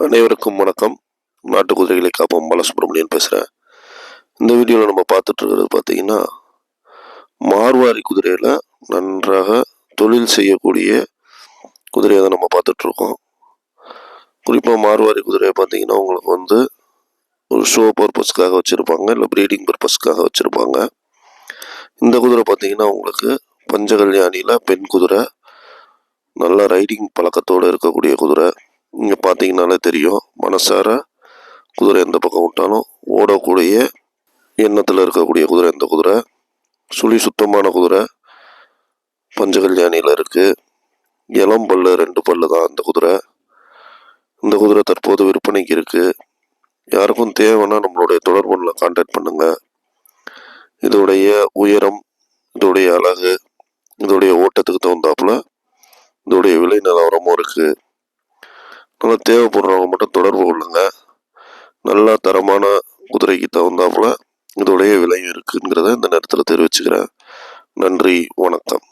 அனைவருக்கும் வணக்கம். நாட்டு குதிரைகளை காப்போம். பாலசுப்ரமணியன் பேசுகிறேன் இந்த வீடியோவில் நம்ம பார்த்துட்டு இருக்கிறது பார்த்தீங்கன்னா மார்வாரி குதிரையில் நன்றாக தொழில் செய்யக்கூடிய குதிரையை தான் நம்ம பார்த்துட்ருக்கோம் குறிப்பாக மார்வாரி குதிரையை பார்த்தீங்கன்னா உங்களுக்கு வந்து ஒரு ஷோ பர்பஸ்க்காக வச்சுருப்பாங்க இல்லை ப்ரீடிங் பர்பஸ்க்காக வச்சுருப்பாங்க. இந்த குதிரை பார்த்தீங்கன்னா உங்களுக்கு பஞ்சகல்யாணியில் பெண் குதிரை நல்ல ரைடிங் பழக்கத்தோடு இருக்கக்கூடிய குதிரை. இங்கே பார்த்தீங்கனாலே தெரியும். மனசார குதிரை எந்த பக்கம் விட்டாலும் ஓடக்கூடிய எண்ணத்தில் இருக்கக்கூடிய குதிரை எந்த குதிரை? சுழி சுத்தமான குதிரை. பஞ்சகல்யாணியில் இருக்குது இளம் பல்லு ரெண்டு பல்லு தான் அந்த குதிரை. இந்த குதிரை தற்போது விற்பனைக்கு இருக்குது யாருக்கும் தேவைன்னா நம்மளுடைய தொடர்புல கான்டாக்ட் பண்ணுங்கள் இதோடைய உயரம் இதோடைய அழகு இதோடைய ஓட்டத்துக்கு தகுந்தாப்புல இதோடைய விலை நிலவரமும் இருக்குது ஆனால் தேவைப்படுறவங்க மட்டும் தொடர்பு கொள்ளுங்க. நல்லா தரமான குதிரைக்கு தகுந்தாப்புல இதோடைய விலையும் இருக்குங்கிறத இந்த நேரத்தில் தெரிவிச்சுக்கிறேன். நன்றி வணக்கம்.